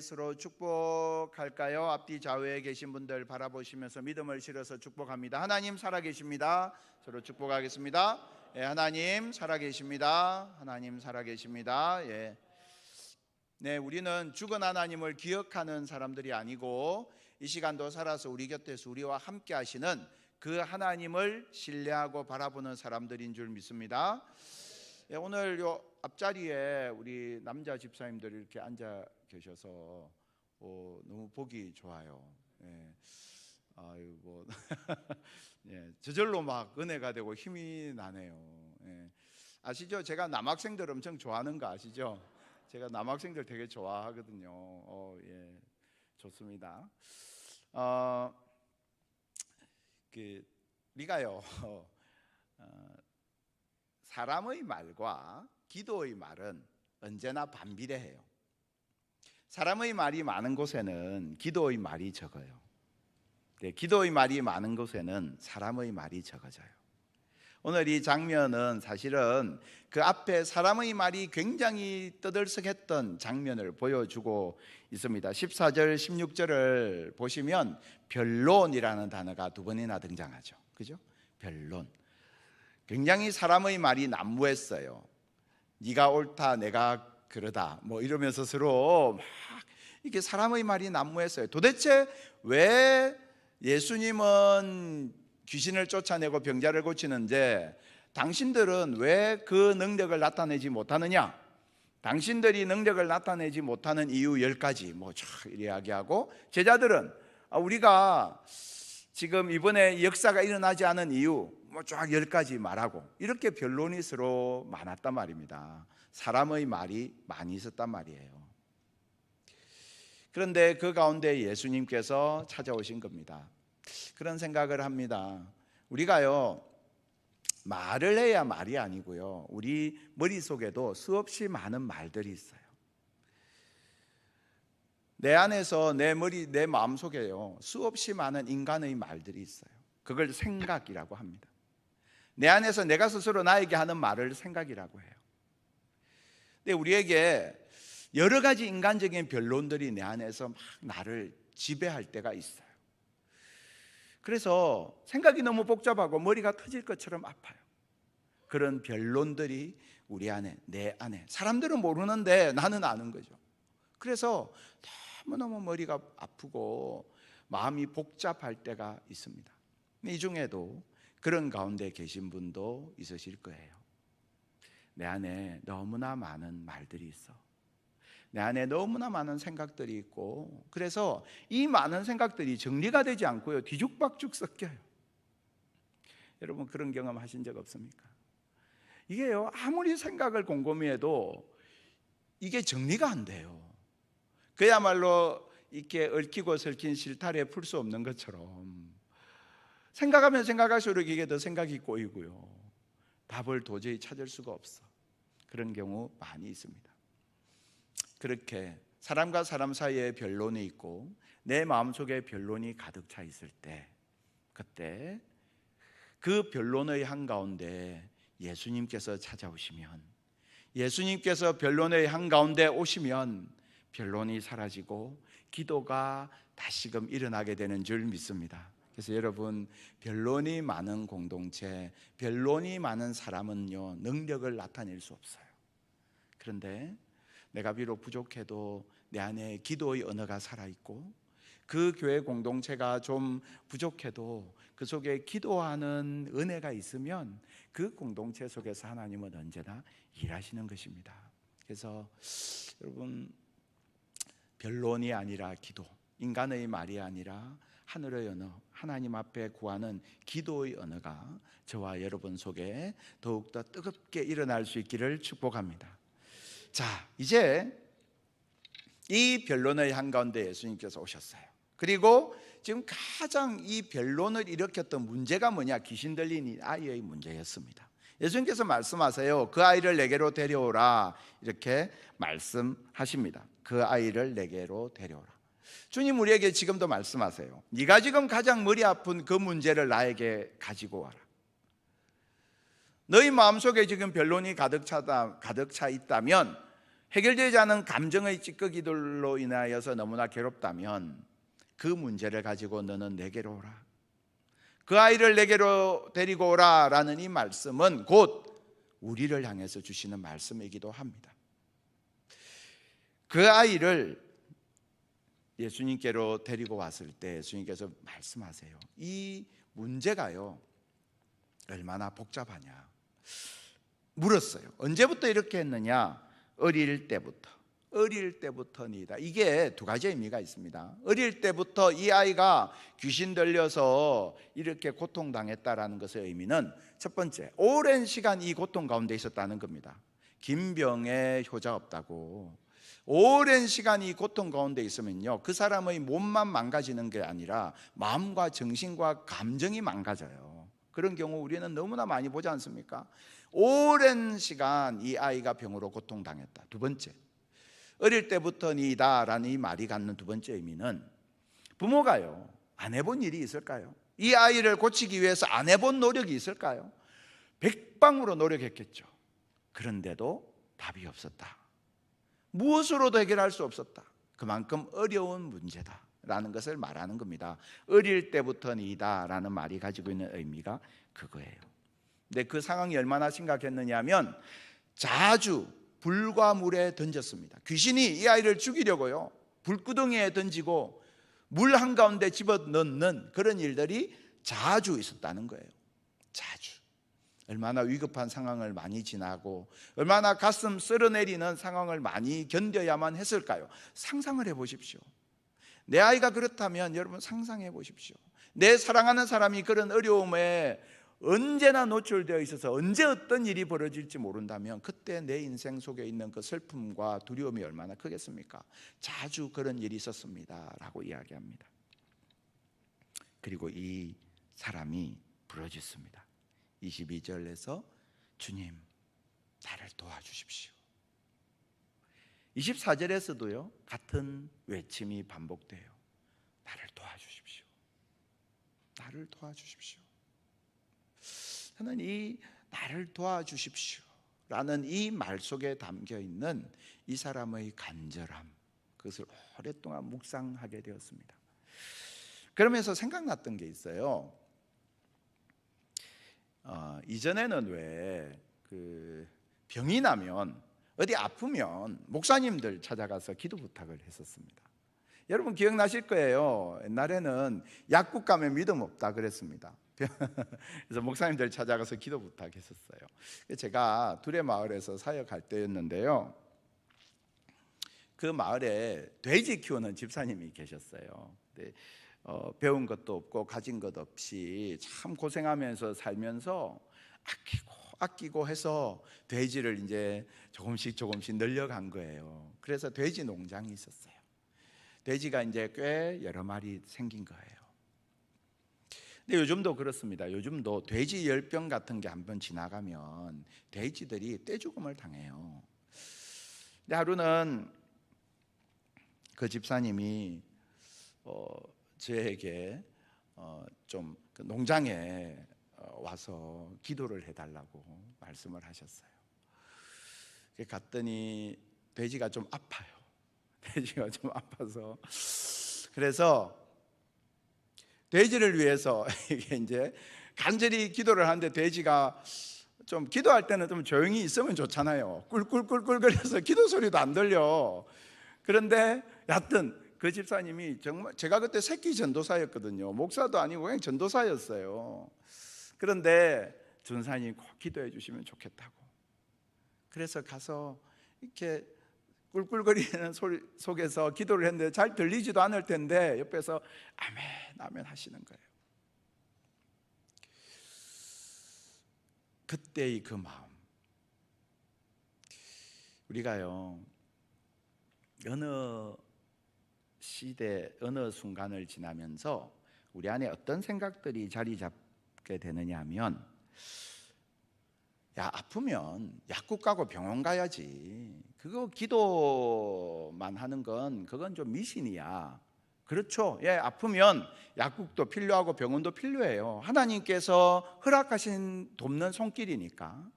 서로 축복할까요? 앞뒤 좌우에 계신 분들 바라보시면서 믿음을 실어서 축복합니다. 하나님 살아계십니다. 서로 축복하겠습니다. 예, 하나님 살아계십니다. 하나님 살아계십니다. 예. 네, 우리는 죽은 하나님을 기억하는 사람들이 아니고 이 시간도 살아서 우리 곁에서 우리와 함께 하시는 그 하나님을 신뢰하고 바라보는 사람들인 줄 믿습니다. 예, 오늘 요 앞자리에 우리 남자 집사님들이 이렇게 앉아 계셔서 어, 너무 보기 좋아요. 예. 아이고, 예, 저절로 막 은혜가 되고 힘이 나네요. 예. 아시죠? 제가 남학생들 엄청 좋아하는 거 아시죠? 제가 남학생들 되게 좋아하거든요. 어, 예, 좋습니다. 어, 그 우리가요. 어, 사람의 말과 기도의 말은 언제나 반비례해요. 사람의 말이 많은 곳에는 기도의 말이 적어요. 네, 기도의 말이 많은 곳에는 사람의 말이 적어져요. 오늘 이 장면은 사실은 그 앞에 사람의 말이 굉장히 떠들썩했던 장면을 보여주고 있습니다. 14절, 16절을 보시면 변론이라는 단어가 두 번이나 등장하죠. 그죠? 변론. 굉장히 사람의 말이 난무했어요. 네가 옳다, 내가 그러다. 뭐 이러면서 서로 막 이게 사람의 말이 난무했어요. 도대체 왜 예수님은 귀신을 쫓아내고 병자를 고치는데 당신들은 왜 그 능력을 나타내지 못하느냐? 당신들이 능력을 나타내지 못하는 이유 열 가지 뭐쫙 이야기하고 제자들은 아, 우리가 지금 이번에 역사가 일어나지 않은 이유 뭐쫙열 가지 말하고 이렇게 변론이 서로 많았단 말입니다. 사람의 말이 많이 있었단 말이에요. 그런데 그 가운데 예수님께서 찾아오신 겁니다. 그런 생각을 합니다. 우리가요, 말을 해야 말이 아니고요. 우리 머릿속에도 수없이 많은 말들이 있어요. 내 안에서 내 머리, 내 마음 속에요. 수없이 많은 인간의 말들이 있어요. 그걸 생각이라고 합니다. 내 안에서 내가 스스로 나에게 하는 말을 생각이라고 해요. 근데 우리에게 여러 가지 인간적인 변론들이 내 안에서 막 나를 지배할 때가 있어요. 그래서 생각이 너무 복잡하고 머리가 터질 것처럼 아파요. 그런 변론들이 우리 안에, 내 안에. 사람들은 모르는데 나는 아는 거죠. 그래서 너무너무 머리가 아프고 마음이 복잡할 때가 있습니다. 이 중에도 그런 가운데 계신 분도 있으실 거예요. 내 안에 너무나 많은 말들이 있어. 내 안에 너무나 많은 생각들이 있고 그래서 이 많은 생각들이 정리가 되지 않고요 뒤죽박죽 섞여요. 여러분 그런 경험 하신 적 없습니까? 이게요 아무리 생각을 곰곰이 해도 이게 정리가 안 돼요. 그야말로 이렇게 얽히고 설킨 실타래 풀 수 없는 것처럼 생각하면 생각할수록 이게 더 생각이 꼬이고요. 답을 도저히 찾을 수가 없어. 그런 경우 많이 있습니다. 그렇게 사람과 사람 사이에 변론이 있고 내 마음속에 변론이 가득 차 있을 때 그때 그 변론의 한가운데 예수님께서 찾아오시면 예수님께서 변론의 한가운데 오시면 변론이 사라지고 기도가 다시금 일어나게 되는 줄 믿습니다. 그래서 여러분 변론이 많은 공동체, 변론이 많은 사람은요 능력을 나타낼 수 없어요. 그런데 내가 비록 부족해도 내 안에 기도의 언어가 살아 있고 그 교회 공동체가 좀 부족해도 그 속에 기도하는 은혜가 있으면 그 공동체 속에서 하나님은 언제나 일하시는 것입니다. 그래서 여러분 변론이 아니라 기도, 인간의 말이 아니라 하늘의 언어, 하나님 앞에 구하는 기도의 언어가 저와 여러분 속에 더욱더 뜨겁게 일어날 수 있기를 축복합니다. 자, 이제 이 변론의 한가운데 예수님께서 오셨어요. 그리고 지금 가장 이 변론을 일으켰던 문제가 뭐냐? 귀신 들린 이 아이의 문제였습니다. 예수님께서 말씀하세요. 그 아이를 내게로 데려오라. 이렇게 말씀하십니다. 그 아이를 내게로 데려오라. 주님 우리에게 지금도 말씀하세요. 네가 지금 가장 머리 아픈 그 문제를 나에게 가지고 와라. 너희 마음속에 지금 변론이 가득 차다 가득 차 있다면 해결되지 않은 감정의 찌꺼기들로 인하여서 너무나 괴롭다면 그 문제를 가지고 너는 내게로 오라. 그 아이를 내게로 데리고 오라라는 이 말씀은 곧 우리를 향해서 주시는 말씀이기도 합니다. 그 아이를 예수님께로 데리고 왔을 때 예수님께서 말씀하세요. 이 문제가요. 얼마나 복잡하냐. 물었어요. 언제부터 이렇게 했느냐? 어릴 때부터. 어릴 때부터니다. 이게 두 가지 의미가 있습니다. 어릴 때부터 이 아이가 귀신 들려서 이렇게 고통당했다라는 것의 의미는 첫 번째, 오랜 시간 이 고통 가운데 있었다는 겁니다. 김병에 효자 없다고. 오랜 시간 이 고통 가운데 있으면요. 그 사람의 몸만 망가지는 게 아니라 마음과 정신과 감정이 망가져요. 그런 경우 우리는 너무나 많이 보지 않습니까? 오랜 시간 이 아이가 병으로 고통당했다. 두 번째, 어릴 때부터니다라는 이 말이 갖는 두 번째 의미는 부모가요 안 해본 일이 있을까요? 이 아이를 고치기 위해서 안 해본 노력이 있을까요? 백방으로 노력했겠죠. 그런데도 답이 없었다. 무엇으로도 해결할 수 없었다. 그만큼 어려운 문제다 라는 것을 말하는 겁니다. 어릴 때부터니다라는 말이 가지고 있는 의미가 그거예요. 근데 그 상황이 얼마나 심각했느냐면 자주 불과 물에 던졌습니다. 귀신이 이 아이를 죽이려고요. 불구덩이에 던지고 물 한가운데 집어 넣는 그런 일들이 자주 있었다는 거예요. 자주. 얼마나 위급한 상황을 많이 지나고 얼마나 가슴 쓸어내리는 상황을 많이 견뎌야만 했을까요? 상상을 해 보십시오. 내 아이가 그렇다면 여러분 상상해 보십시오. 내 사랑하는 사람이 그런 어려움에 언제나 노출되어 있어서 언제 어떤 일이 벌어질지 모른다면 그때 내 인생 속에 있는 그 슬픔과 두려움이 얼마나 크겠습니까? 자주 그런 일이 있었습니다 라고 이야기합니다. 그리고 이 사람이 부러졌습니다. 22절에서 주님 나를 도와주십시오. 24절에서도요 같은 외침이 반복돼요. 나를 도와주십시오. 나를 도와주십시오. 저는 이 나를 도와주십시오 라는 이 말 속에 담겨 있는 이 사람의 간절함 그것을 오랫동안 묵상하게 되었습니다. 그러면서 생각났던 게 있어요. 어, 이전에는 왜 그 병이 나면 어디 아프면 목사님들 찾아가서 기도 부탁을 했었습니다. 여러분 기억나실 거예요. 옛날에는 약국 가면 믿음 없다 그랬습니다. 그래서 목사님들 찾아가서 기도 부탁했었어요. 제가 두레 마을에서 사역할 때였는데요. 그 마을에 돼지 키우는 집사님이 계셨어요. 어, 배운 것도 없고 가진 것 없이 참 고생하면서 살면서 아끼고 아끼고 해서 돼지를 이제 조금씩 조금씩 늘려간 거예요. 그래서 돼지 농장이 있었어요. 돼지가 이제 꽤 여러 마리 생긴 거예요. 근데 요즘도 그렇습니다. 요즘도 돼지 열병 같은 게 한번 지나가면 돼지들이 떼죽음을 당해요. 근데 하루는 그 집사님이 어, 저에게 어, 좀그 농장에 어, 와서 기도를 해달라고 말씀을 하셨어요. 갔더니 돼지가 좀 아파요. 돼지가 좀 아파서 그래서 돼지를 위해서 이게 이제 간절히 기도를 하는데 돼지가 좀 기도할 때는 좀 조용히 있으면 좋잖아요. 꿀꿀꿀꿀거려서 기도 소리도 안 들려. 그런데 여하튼 그 집사님이 정말 제가 그때 새끼 전도사였거든요. 목사도 아니고 그냥 전도사였어요. 그런데 전사님 꼭 기도해 주시면 좋겠다고. 그래서 가서 이렇게 꿀꿀거리는 소리 속에서 기도를 했는데 잘 들리지도 않을 텐데 옆에서 아멘 아멘 하시는 거예요. 그때의 그 마음 우리가요 어느 시대 어느 순간을 지나면서 우리 안에 어떤 생각들이 자리 잡게 되느냐 하면 야 아프면 약국 가고 병원 가야지. 그거 기도만 하는 건 그건 좀 미신이야. 그렇죠? 예 아프면 약국도 필요하고 병원도 필요해요. 하나님께서 허락하신 돕는 손길이니까.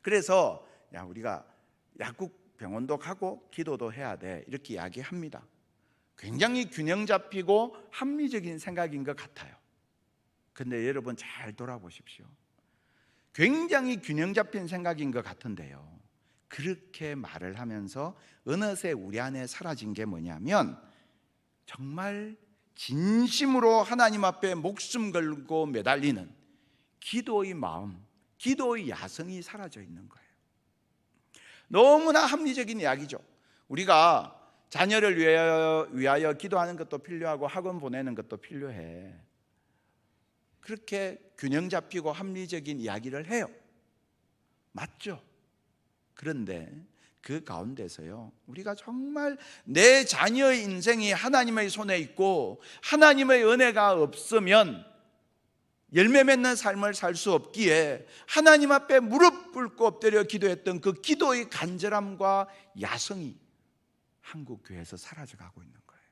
그래서 야 우리가 약국 병원도 가고 기도도 해야 돼. 이렇게 이야기합니다. 굉장히 균형 잡히고 합리적인 생각인 것 같아요. 근데 여러분 잘 돌아보십시오. 굉장히 균형 잡힌 생각인 것 같은데요. 그렇게 말을 하면서 어느새 우리 안에 사라진 게 뭐냐면 정말 진심으로 하나님 앞에 목숨 걸고 매달리는 기도의 마음, 기도의 야성이 사라져 있는 거예요. 너무나 합리적인 이야기죠. 우리가 자녀를 위하여, 위하여 기도하는 것도 필요하고 학원 보내는 것도 필요해. 그렇게 균형 잡히고 합리적인 이야기를 해요. 맞죠? 그런데 그 가운데서요, 우리가 정말 내 자녀의 인생이 하나님의 손에 있고 하나님의 은혜가 없으면 열매 맺는 삶을 살 수 없기에 하나님 앞에 무릎 꿇고 엎드려 기도했던 그 기도의 간절함과 야성이 한국 교회에서 사라져 가고 있는 거예요.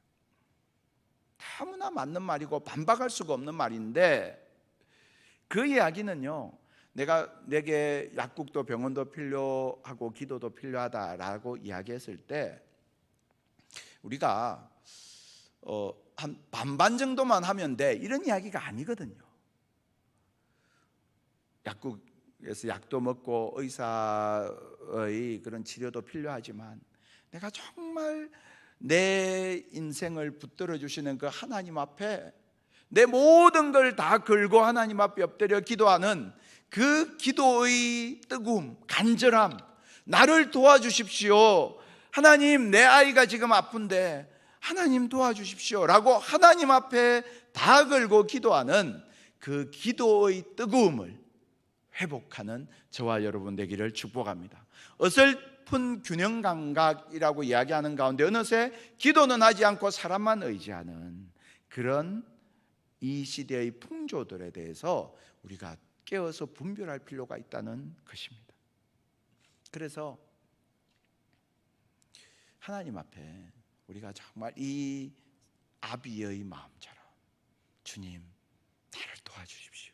너무나 맞는 말이고 반박할 수가 없는 말인데 그 이야기는요. 내가 내게 약국도 병원도 필요하고 기도도 필요하다라고 이야기했을 때 우리가 어, 한 반반 정도만 하면 돼 이런 이야기가 아니거든요. 약국에서 약도 먹고 의사의 그런 치료도 필요하지만 내가 정말 내 인생을 붙들어 주시는 그 하나님 앞에 내 모든 걸 다 걸고 하나님 앞에 엎드려 기도하는 그 기도의 뜨거움, 간절함, 나를 도와주십시오. 하나님, 내 아이가 지금 아픈데 하나님 도와주십시오. 라고 하나님 앞에 다 걸고 기도하는 그 기도의 뜨거움을 회복하는 저와 여러분 되기를 축복합니다. 어 설픈 균형 감각이라고 이야기하는 가운데 어느새 기도는 하지 않고 사람만 의지하는 그런 이 시대의 풍조들에 대해서 우리가 깨어서 분별할 필요가 있다는 것입니다. 그래서 하나님 앞에 우리가 정말 이 아비의 마음처럼 주님 나를 도와주십시오.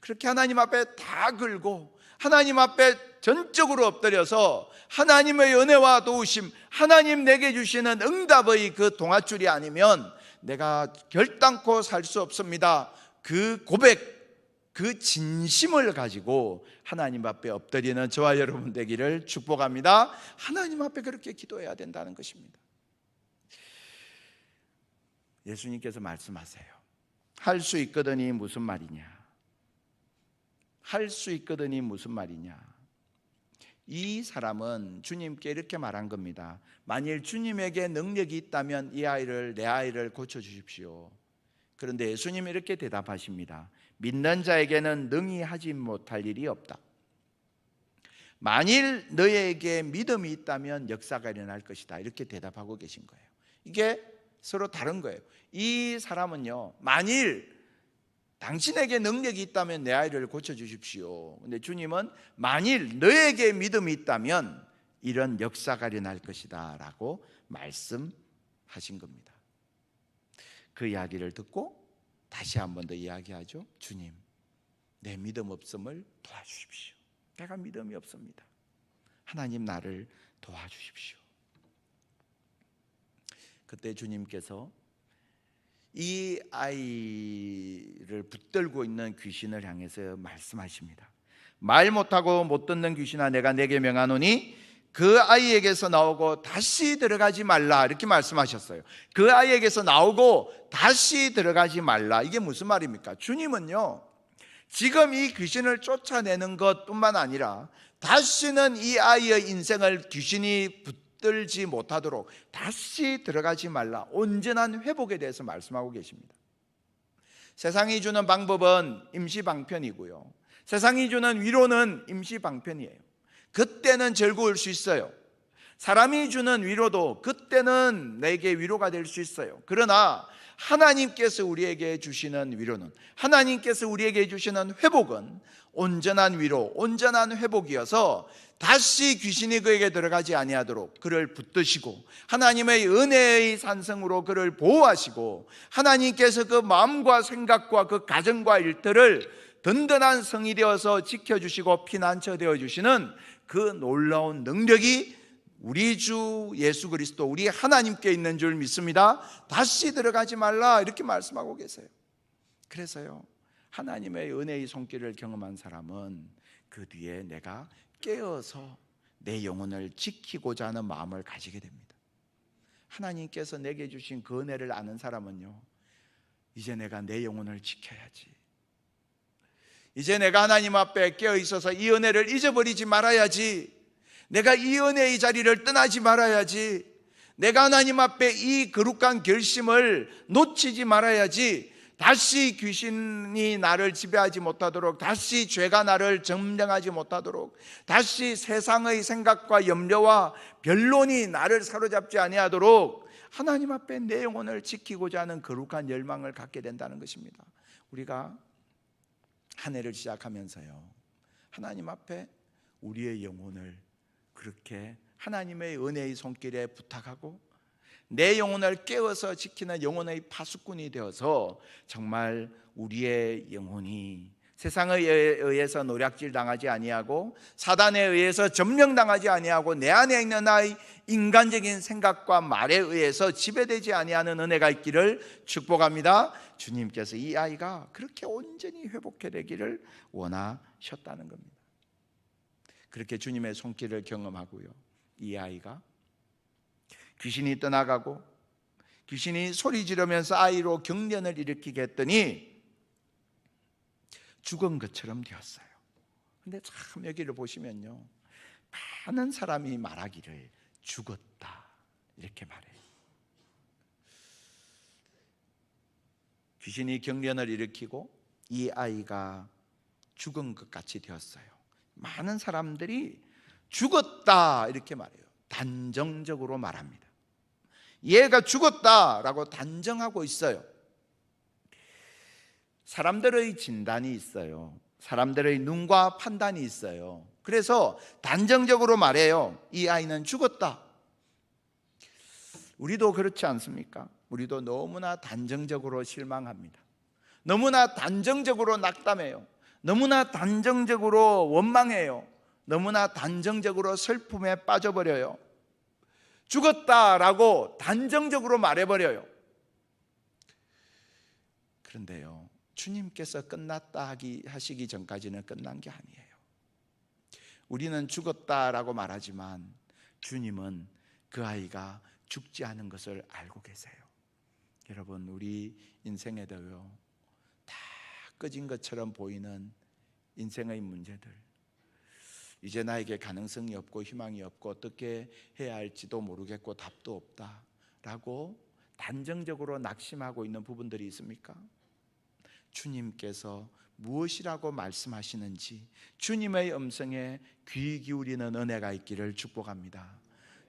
그렇게 하나님 앞에 다 걸고 하나님 앞에 전적으로 엎드려서 하나님의 은혜와 도우심, 하나님 내게 주시는 응답의 그 동아줄이 아니면 내가 결단코 살 수 없습니다. 그 고백, 그 진심을 가지고 하나님 앞에 엎드리는 저와 여러분 되기를 축복합니다. 하나님 앞에 그렇게 기도해야 된다는 것입니다. 예수님께서 말씀하세요. 할 수 있거든이 무슨 말이냐? 할 수 있거든이 무슨 말이냐? 이 사람은 주님께 이렇게 말한 겁니다. 만일 주님에게 능력이 있다면 이 아이를 내 아이를 고쳐 주십시오. 그런데 예수님이 이렇게 대답하십니다. 믿는 자에게는 능히 하지 못할 일이 없다. 만일 너에게 믿음이 있다면 역사가 일어날 것이다. 이렇게 대답하고 계신 거예요. 이게 서로 다른 거예요. 이 사람은요, 만일 당신에게 능력이 있다면 내 아이를 고쳐 주십시오. 근데 주님은 만일 너에게 믿음이 있다면 이런 역사가 일어날 것이다 라고 말씀하신 겁니다. 그 이야기를 듣고 다시 한 번 더 이야기하죠. 주님, 내 믿음 없음을 도와주십시오. 내가 믿음이 없습니다. 하나님 나를 도와주십시오. 그때 주님께서 이 아이를 붙들고 있는 귀신을 향해서 말씀하십니다. 말 못하고 못 듣는 귀신아 내가 내게 명하노니 그 아이에게서 나오고 다시 들어가지 말라 이렇게 말씀하셨어요. 그 아이에게서 나오고 다시 들어가지 말라 이게 무슨 말입니까? 주님은요 지금 이 귀신을 쫓아내는 것뿐만 아니라 다시는 이 아이의 인생을 귀신이 붙 들지 못하도록 다시 들어가지 말라 온전한 회복에 대해서 말씀하고 계십니다. 세상이 주는 방법은 임시 방편이고요. 세상이 주는 위로는 임시 방편이에요. 그때는 즐거울 수 있어요. 사람이 주는 위로도 그때는 내게 위로가 될 수 있어요. 그러나 하나님께서 우리에게 주시는 위로는 하나님께서 우리에게 주시는 회복은 온전한 위로, 온전한 회복이어서 다시 귀신이 그에게 들어가지 아니하도록 그를 붙드시고 하나님의 은혜의 산성으로 그를 보호하시고 하나님께서 그 마음과 생각과 그 가정과 일들을 든든한 성이 되어서 지켜주시고 피난처 되어 주시는 그 놀라운 능력이 우리 주 예수 그리스도 우리 하나님께 있는 줄 믿습니다. 다시 들어가지 말라 이렇게 말씀하고 계세요. 그래서요. 하나님의 은혜의 손길을 경험한 사람은 그 뒤에 내가 깨어서 내 영혼을 지키고자 하는 마음을 가지게 됩니다. 하나님께서 내게 주신 그 은혜를 아는 사람은요. 이제 내가 내 영혼을 지켜야지. 이제 내가 하나님 앞에 깨어 있어서 이 은혜를 잊어버리지 말아야지. 내가 이 은혜의 자리를 떠나지 말아야지. 내가 하나님 앞에 이 거룩한 결심을 놓치지 말아야지. 다시 귀신이 나를 지배하지 못하도록, 다시 죄가 나를 점령하지 못하도록, 다시 세상의 생각과 염려와 변론이 나를 사로잡지 아니하도록 하나님 앞에 내 영혼을 지키고자 하는 거룩한 열망을 갖게 된다는 것입니다. 우리가 한 해를 시작하면서요. 하나님 앞에 우리의 영혼을 그렇게 하나님의 은혜의 손길에 부탁하고 내 영혼을 깨워서 지키는 영혼의 파수꾼이 되어서 정말 우리의 영혼이 세상에 의해서 노략질 당하지 아니하고 사단에 의해서 점령당하지 아니하고 내 안에 있는 나의 인간적인 생각과 말에 의해서 지배되지 아니하는 은혜가 있기를 축복합니다. 주님께서 이 아이가 그렇게 온전히 회복해 되기를 원하셨다는 겁니다. 그렇게 주님의 손길을 경험하고요. 이 아이가 귀신이 떠나가고 귀신이 소리 지르면서 아이로 경련을 일으키게 했더니 죽은 것처럼 되었어요. 근데 참 여기를 보시면요. 많은 사람이 말하기를 죽었다. 이렇게 말해요. 귀신이 경련을 일으키고 이 아이가 죽은 것 같이 되었어요. 많은 사람들이 죽었다. 이렇게 말해요. 단정적으로 말합니다. 얘가 죽었다라고 단정하고 있어요. 사람들의 진단이 있어요. 사람들의 눈과 판단이 있어요. 그래서 단정적으로 말해요. 이 아이는 죽었다. 우리도 그렇지 않습니까? 우리도 너무나 단정적으로 실망합니다. 너무나 단정적으로 낙담해요. 너무나 단정적으로 원망해요. 너무나 단정적으로 슬픔에 빠져버려요. 죽었다라고 단정적으로 말해버려요. 그런데요, 주님께서 끝났다 하시기 전까지는 끝난 게 아니에요. 우리는 죽었다라고 말하지만 주님은 그 아이가 죽지 않은 것을 알고 계세요. 여러분, 우리 인생에도요, 다 꺼진 것처럼 보이는 인생의 문제들, 이제 나에게 가능성이 없고 희망이 없고 어떻게 해야 할지도 모르겠고 답도 없다라고 단정적으로 낙심하고 있는 부분들이 있습니까? 주님께서 무엇이라고 말씀하시는지 주님의 음성에 귀 기울이는 은혜가 있기를 축복합니다.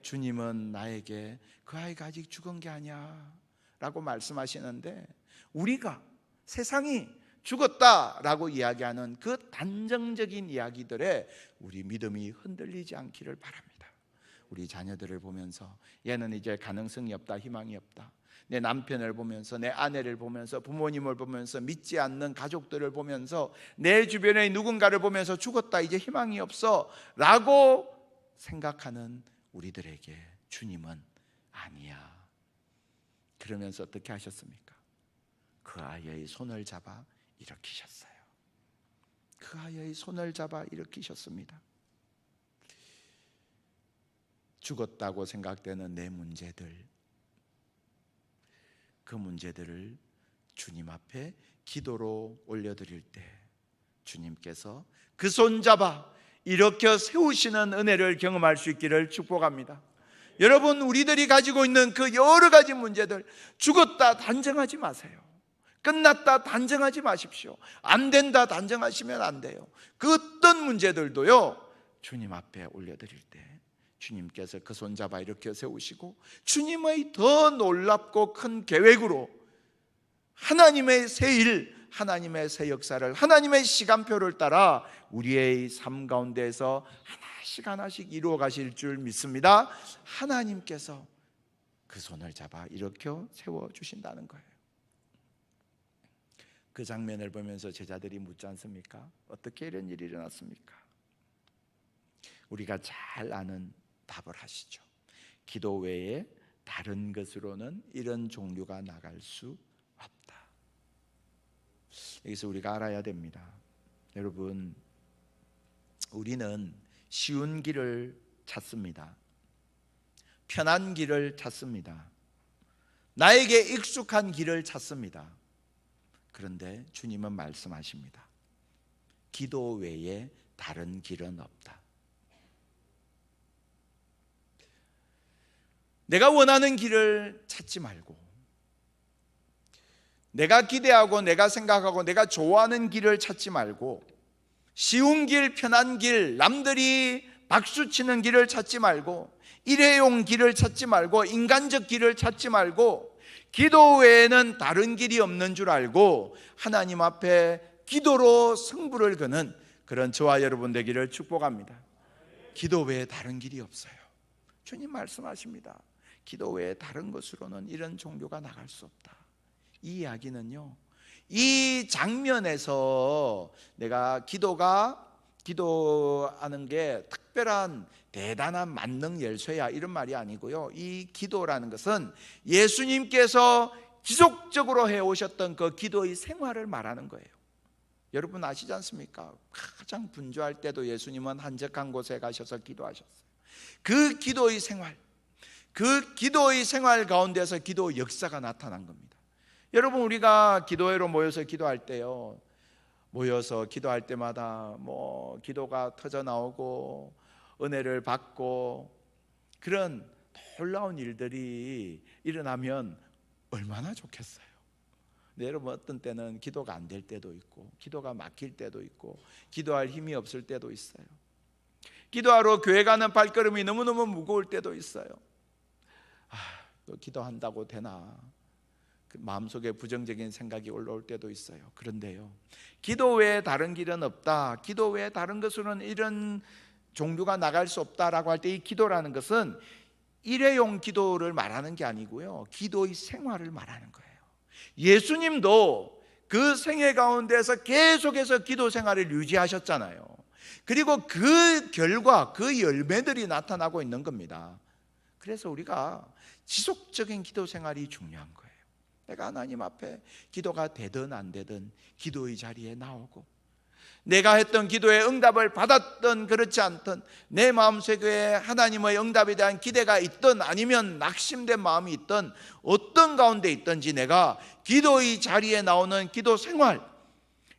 주님은 나에게 그 아이가 아직 죽은 게 아니야 라고 말씀하시는데 우리가 세상이 죽었다라고 이야기하는 그 단정적인 이야기들에 우리 믿음이 흔들리지 않기를 바랍니다. 우리 자녀들을 보면서 얘는 이제 가능성이 없다, 희망이 없다. 내 남편을 보면서 내 아내를 보면서 부모님을 보면서 믿지 않는 가족들을 보면서 내 주변의 누군가를 보면서 죽었다 이제 희망이 없어라고 생각하는 우리들에게 주님은 아니야. 그러면서 어떻게 하셨습니까? 그 아이의 손을 잡아 일으키셨어요. 그 아이의 손을 잡아 일으키셨습니다. 죽었다고 생각되는 내 문제들, 그 문제들을 주님 앞에 기도로 올려드릴 때 주님께서 그 손잡아 일으켜 세우시는 은혜를 경험할 수 있기를 축복합니다. 여러분, 우리들이 가지고 있는 그 여러 가지 문제들 죽었다 단정하지 마세요. 끝났다 단정하지 마십시오. 안 된다 단정하시면 안 돼요. 그 어떤 문제들도요, 주님 앞에 올려드릴 때 주님께서 그 손잡아 이렇게 세우시고 주님의 더 놀랍고 큰 계획으로 하나님의 새 일, 하나님의 새 역사를 하나님의 시간표를 따라 우리의 삶 가운데에서 하나씩 하나씩 이루어 가실 줄 믿습니다. 하나님께서 그 손을 잡아 이렇게 세워 주신다는 거예요. 그 장면을 보면서 제자들이 묻지 않습니까? 어떻게 이런 일이 일어났습니까? 우리가 잘 아는 답을 하시죠. 기도 외에 다른 것으로는 이런 종류가 나갈 수 없다. 여기서 우리가 알아야 됩니다. 여러분, 우리는 쉬운 길을 찾습니다. 편한 길을 찾습니다. 나에게 익숙한 길을 찾습니다. 그런데 주님은 말씀하십니다. 기도 외에 다른 길은 없다. 내가 원하는 길을 찾지 말고 내가 기대하고 내가 생각하고 내가 좋아하는 길을 찾지 말고 쉬운 길, 편한 길, 남들이 박수 치는 길을 찾지 말고 일회용 길을 찾지 말고 인간적 길을 찾지 말고 기도 외에는 다른 길이 없는 줄 알고 하나님 앞에 기도로 승부를 거는 그런 저와 여러분 되기를 축복합니다. 기도 외에 다른 길이 없어요. 주님 말씀하십니다. 기도 외에 다른 것으로는 이런 종교가 나갈 수 없다. 이 이야기는요. 이 장면에서 내가 기도가 기도하는 게 특별한 대단한 만능 열쇠야 이런 말이 아니고요. 이 기도라는 것은 예수님께서 지속적으로 해 오셨던 그 기도의 생활을 말하는 거예요. 여러분 아시지 않습니까? 가장 분주할 때도 예수님은 한적한 곳에 가셔서 기도하셨어요. 그 기도의 생활, 그 기도의 생활 가운데서 기도 역사가 나타난 겁니다. 여러분 우리가 기도회로 모여서 기도할 때요. 모여서 기도할 때마다 뭐 기도가 터져 나오고 은혜를 받고 그런 놀라운 일들이 일어나면 얼마나 좋겠어요. 여러분 어떤 때는 기도가 안 될 때도 있고 기도가 막힐 때도 있고 기도할 힘이 없을 때도 있어요. 기도하러 교회 가는 발걸음이 너무너무 무거울 때도 있어요. 아, 기도한다고 되나? 그 마음속에 부정적인 생각이 올라올 때도 있어요. 그런데요. 기도 외에 다른 길은 없다. 기도 외에 다른 것으로는 이런 종류가 나갈 수 없다라고 할 때 이 기도라는 것은 일회용 기도를 말하는 게 아니고요. 기도의 생활을 말하는 거예요. 예수님도 그 생애 가운데서 계속해서 기도 생활을 유지하셨잖아요. 그리고 그 결과, 그 열매들이 나타나고 있는 겁니다. 그래서 우리가 지속적인 기도 생활이 중요한 거예요. 내가 하나님 앞에 기도가 되든 안 되든 기도의 자리에 나오고 내가 했던 기도에 응답을 받았던 그렇지 않던 내 마음속에 하나님의 응답에 대한 기대가 있던 아니면 낙심된 마음이 있던 어떤 가운데 있든지 내가 기도의 자리에 나오는 기도 생활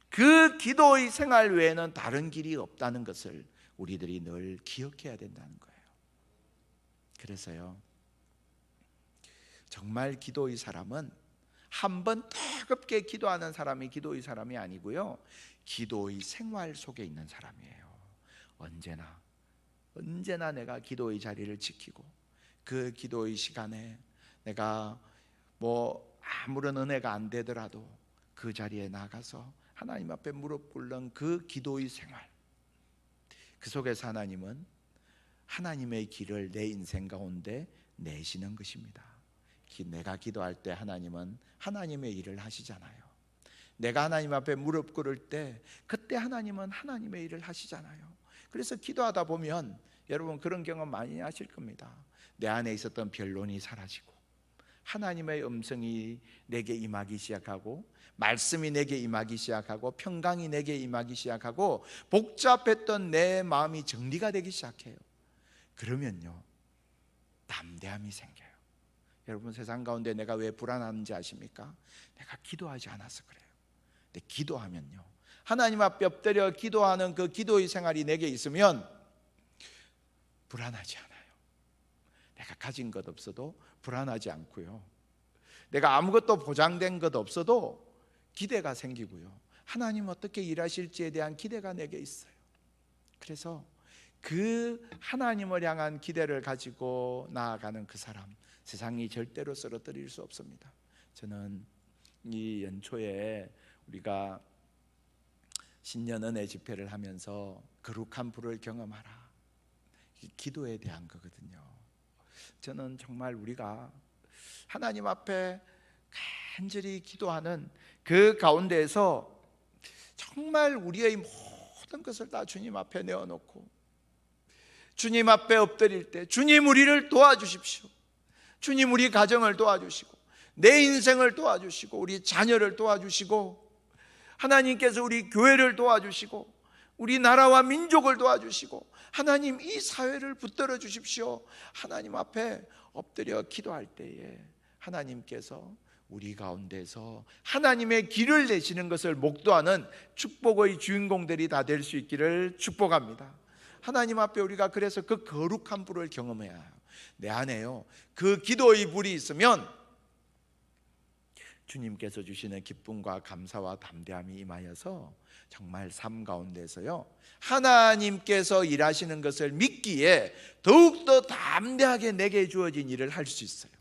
그 기도의 생활 외에는 다른 길이 없다는 것을 우리들이 늘 기억해야 된다는 거예요. 그래서요. 정말 기도의 사람은 한 번 뜨겁게 기도하는 사람이 기도의 사람이 아니고요. 기도의 생활 속에 있는 사람이에요. 언제나 언제나 내가 기도의 자리를 지키고 그 기도의 시간에 내가 뭐 아무런 은혜가 안 되더라도 그 자리에 나가서 하나님 앞에 무릎 꿇는 그 기도의 생활 그 속에서 하나님은 하나님의 길을 내 인생 가운데 내시는 것입니다. 내가 기도할 때 하나님은 하나님의 일을 하시잖아요. 내가 하나님 앞에 무릎 꿇을 때 그때 하나님은 하나님의 일을 하시잖아요. 그래서 기도하다 보면 여러분 그런 경험 많이 하실 겁니다. 내 안에 있었던 변론이 사라지고 하나님의 음성이 내게 임하기 시작하고 말씀이 내게 임하기 시작하고 평강이 내게 임하기 시작하고 복잡했던 내 마음이 정리가 되기 시작해요. 그러면요. 담대함이 생겨요. 여러분 세상 가운데 내가 왜 불안한지 아십니까? 내가 기도하지 않아서 그래요. 근데 기도하면요. 하나님 앞에 엎드려 기도하는 그 기도의 생활이 내게 있으면 불안하지 않아요. 내가 가진 것 없어도 불안하지 않고요. 내가 아무것도 보장된 것 없어도 기대가 생기고요. 하나님 어떻게 일하실지에 대한 기대가 내게 있어요. 그래서 그 하나님을 향한 기대를 가지고 나아가는 그 사람 세상이 절대로 쓰러뜨릴 수 없습니다. 저는 이 연초에 우리가 신년 은혜 집회를 하면서 거룩한 불을 경험하라. 기도에 대한 거거든요. 저는 정말 우리가 하나님 앞에 간절히 기도하는 그 가운데에서 정말 우리의 모든 것을 다 주님 앞에 내어놓고 주님 앞에 엎드릴 때 주님 우리를 도와주십시오. 주님 우리 가정을 도와주시고 내 인생을 도와주시고 우리 자녀를 도와주시고 하나님께서 우리 교회를 도와주시고 우리 나라와 민족을 도와주시고 하나님 이 사회를 붙들어 주십시오. 하나님 앞에 엎드려 기도할 때에 하나님께서 우리 가운데서 하나님의 길을 내시는 것을 목도하는 축복의 주인공들이 다 될 수 있기를 축복합니다. 하나님 앞에 우리가 그래서 그 거룩한 불을 경험해야 해요. 내 안에요. 그 기도의 불이 있으면 주님께서 주시는 기쁨과 감사와 담대함이 임하여서 정말 삶 가운데서요 하나님께서 일하시는 것을 믿기에 더욱더 담대하게 내게 주어진 일을 할 수 있어요.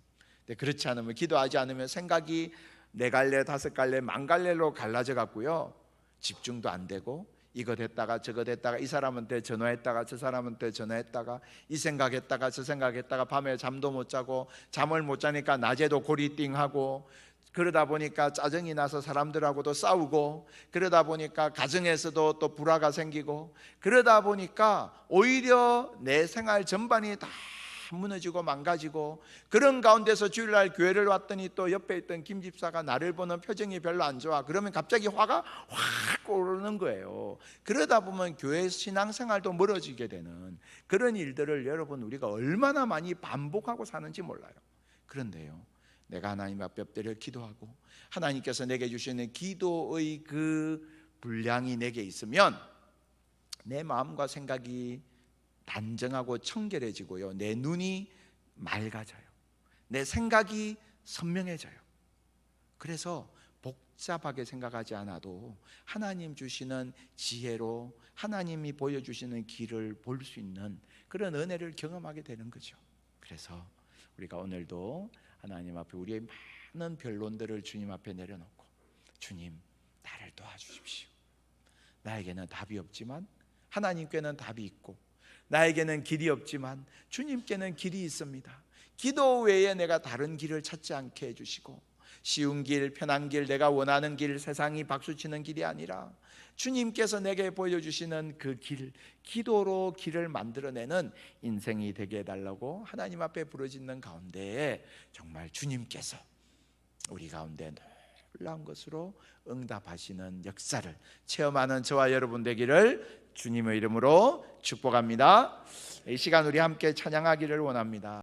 근데 그렇지 않으면 기도하지 않으면 생각이 네 갈래 다섯 갈래 만 갈래로 갈라져 갖고요 집중도 안 되고 이거 됐다가 저거 됐다가 이 사람한테 전화했다가 저 사람한테 전화했다가 이 생각했다가 저 생각했다가 밤에 잠도 못 자고 잠을 못 자니까 낮에도 고리띵하고 그러다 보니까 짜증이 나서 사람들하고도 싸우고 그러다 보니까 가정에서도 또 불화가 생기고 그러다 보니까 오히려 내 생활 전반이 다 무너지고 망가지고 그런 가운데서 주일날 교회를 왔더니 또 옆에 있던 김 집사가 나를 보는 표정이 별로 안 좋아. 그러면 갑자기 화가 확 오르는 거예요. 그러다 보면 교회 신앙생활도 멀어지게 되는 그런 일들을 여러분 우리가 얼마나 많이 반복하고 사는지 몰라요. 그런데요 내가 하나님 앞에 엎드려 기도하고 하나님께서 내게 주시는 기도의 그 분량이 내게 있으면 내 마음과 생각이 단정하고 청결해지고요. 내 눈이 맑아져요. 내 생각이 선명해져요. 그래서 복잡하게 생각하지 않아도 하나님 주시는 지혜로 하나님이 보여주시는 길을 볼 수 있는 그런 은혜를 경험하게 되는 거죠. 그래서 우리가 오늘도 하나님 앞에 우리의 많은 변론들을 주님 앞에 내려놓고 주님 나를 도와주십시오. 나에게는 답이 없지만 하나님께는 답이 있고 나에게는 길이 없지만 주님께는 길이 있습니다. 기도 외에 내가 다른 길을 찾지 않게 해주시고 쉬운 길, 편한 길, 내가 원하는 길, 세상이 박수치는 길이 아니라 주님께서 내게 보여주시는 그 길, 기도로 길을 만들어내는 인생이 되게 해달라고 하나님 앞에 부르짖는 가운데에 정말 주님께서 우리 가운데 놀라운 것으로 응답하시는 역사를 체험하는 저와 여러분 되기를 주님의 이름으로 축복합니다. 이 시간 우리 함께 찬양하기를 원합니다.